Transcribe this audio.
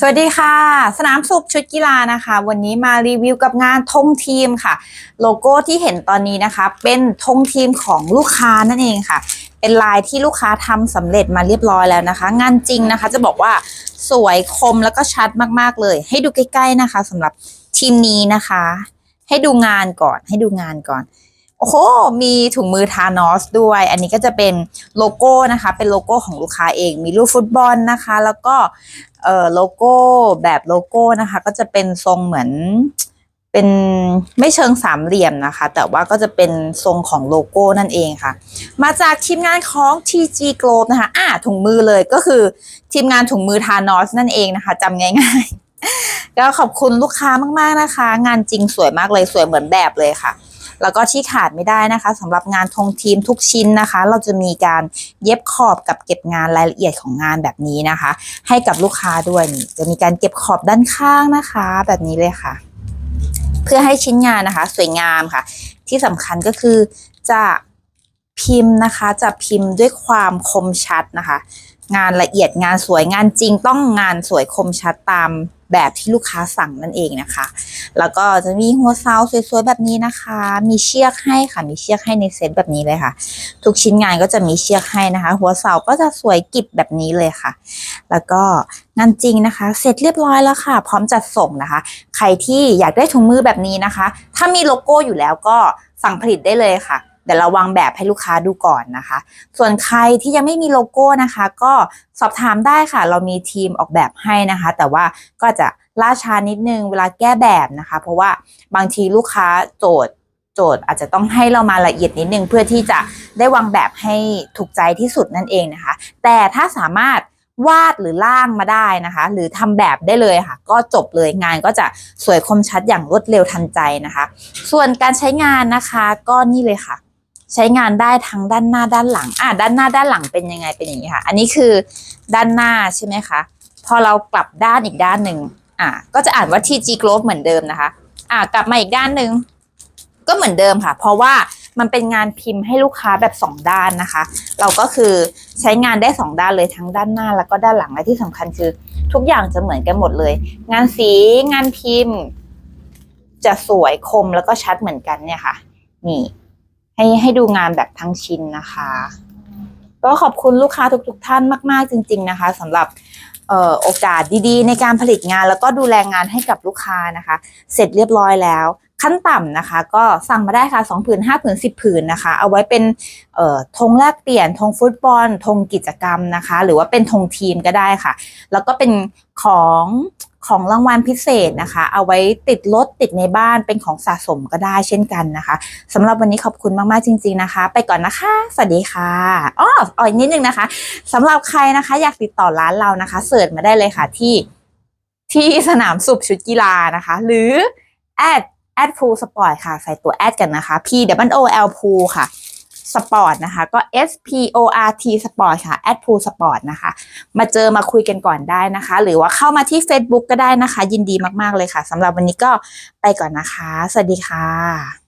สวัสดีค่ะ สนามสุขชุดกีฬานะคะ วันนี้มารีวิวกับงานธงทีมค่ะ โลโก้ที่เห็นตอนนี้นะคะ เป็นธงทีมของลูกค้านั่นเองค่ะ เป็นลายที่ลูกค้าทำสำเร็จมาเรียบร้อยแล้วนะคะ งานจริงนะคะจะบอกว่าสวยคมแล้วก็ชัดมากๆเลย ให้ดูใกล้ๆนะคะสำหรับทีมนี้นะคะ ให้ดูงานก่อนให้ดูงานก่อน โอ้โห มีถุงมือทานอสด้วย อันนี้ก็จะเป็นโลโก้นะคะ เป็นโลโก้ของลูกค้าเอง มีรูปฟุตบอลนะคะ แล้วก็เอ่อโลโก้แบบโลโก้นะคะ ก็จะเป็นทรงเหมือนเป็นไม่เชิงสามเหลี่ยมนะคะ แต่ว่าก็จะเป็นทรงของโลโก้นั่นเองค่ะ มาจากทีมงานของ TG Globe นะคะ อ่าถุงมือเลยก็คือทีมงานถุงมือทานอสนั่นเองนะคะจำง่ายๆก็ขอบคุณลูกค้ามากๆนะคะ งานจริงสวยมากเลยสวยเหมือนแบบเลยค่ะ แล้วก็ที่ขาดไม่ได้นะคะสำหรับงานธงทีมทุกชิ้นนะคะ เราจะมีการเย็บขอบกับเก็บงานรายละเอียดของงานแบบนี้นะคะ ให้กับลูกค้าด้วยนี่จะมีการเก็บขอบด้านข้างนะคะ แบบนี้เลยค่ะ เพื่อให้ชิ้นงานนะคะ สวยงามค่ะ ที่สำคัญก็คือจะพิมพ์นะคะจะพิมพ์ด้วยความคมชัดนะคะ งานละเอียดงานสวยงานจริงต้องงานสวยคมชัดตาม แบบที่ลูกค้าสั่งนั่นเองนะคะ แล้วก็จะมีหัวเสาสวยๆแบบนี้นะคะ มีเชือกให้ค่ะ มีเชือกให้ในเซตแบบนี้เลยค่ะ ทุกชิ้นงานก็จะมีเชือกให้นะคะ หัวเสาก็จะสวยกิบแบบนี้เลยค่ะ แล้วก็งานจริงนะคะ เสร็จเรียบร้อยแล้วค่ะ พร้อมจัดส่งนะคะ ใครที่อยากได้ถุงมือแบบนี้นะคะ ถ้ามีโลโก้อยู่แล้วก็สั่งผลิตได้เลยค่ะ เดี๋ยวเราวางแบบให้ลูกค้าดูก่อนนะคะ ส่วนใครที่ยังไม่มีโลโก้นะคะ ก็สอบถามได้ค่ะ เรามีทีมออกแบบให้นะคะ แต่ว่าก็จะล่าช้านิดนึงเวลาแก้แบบนะคะ เพราะว่าบางทีลูกค้าโจทย์โจทย์อาจจะต้องให้เรามาละเอียดนิดนึงเพื่อที่จะได้วางแบบให้ถูกใจที่สุดนั่นเองนะคะ แต่ถ้าสามารถวาดหรือล่างมาได้นะคะ หรือทำแบบได้เลยค่ะ ก็จบเลยงานก็จะสวยคมชัดอย่างรวดเร็วทันใจนะคะ ส่วนการใช้งานนะคะก็นี่เลยค่ะ ใช้งานได้ทั้งด้านหน้าด้านหลัง อะด้านหน้าด้านหลังเป็นยังไงเป็นอย่างนี้ค่ะ อันนี้คือด้านหน้าใช่ไหมคะ พอเรากลับด้านอีกด้านหนึ่งอะก็จะอ่านว่า TG Globe เหมือนเดิมนะคะ อะกลับมาอีกด้านหนึ่งก็เหมือนเดิมค่ะ เพราะว่ามันเป็นงานพิมพ์ให้ลูกค้าแบบสองด้านนะคะ เราก็คือใช้งานได้สองด้านเลยทั้งด้านหน้าแล้วก็ด้านหลังและที่สำคัญคือ ทุกอย่างจะเหมือนกันหมดเลย งานสีงานพิมพ์ จะสวยคมแล้วก็ชัดเหมือนกันเนี่ยค่ะ นี่ ให้ให้ดูงานแบบทั้งชิ้นนะคะ ก็ขอบคุณลูกค้าทุกๆทท่านมาก ๆ จริง ๆ นะคะสำหรับออโอกาสดีๆ ในการผลิตงานแล้วก็ดูแลงานให้กับลูกค้านะคะ เสร็จเรียบร้อยแล้ว ขั้นต่ำนะคะ ก็สั่งมาได้ค่ะ2ผืน5ผืน10ผืนนะคะ เอาไว้เป็นธงแลกเปลี่ยนธงฟุตบอลธงกิจกรรมนะคะ หรือว่าเป็นธงทีมก็ได้ค่ะ แล้วก็เป็นของ ของรางวัลพิเศษนะคะ เอาไว้ติดรถติดในบ้านเป็นของสะสมก็ได้เช่นกันนะคะสำหรับวันนี้ขอบคุณมากๆจริง ๆนะคะ ไปก่อนนะคะ สวัสดีค่ะอ้ออ๋ออีกนิดนึงนะคะสำหรับใครนะคะ อยากติดต่อร้านเรานะคะเสิร์ชมาได้เลยค่ะที่ที่สนามสุบชุดกีฬานะคะ หรือแอดแอดพูสปอร์ตค่ะ ใส่ตัวแอดกันนะคะ P W O L พูค่ะ สปอร์ตนะคะ ก็ S P O R T สปอร์ตค่ะแอดพูสปอร์ตนะคะ มาเจอมาคุยกันก่อนได้นะคะ หรือว่าเข้ามาที่ Facebook ก็ได้นะคะ ยินดีมากๆเลยค่ะสำหรับวันนี้ก็ไปก่อนนะคะ สวัสดีค่ะ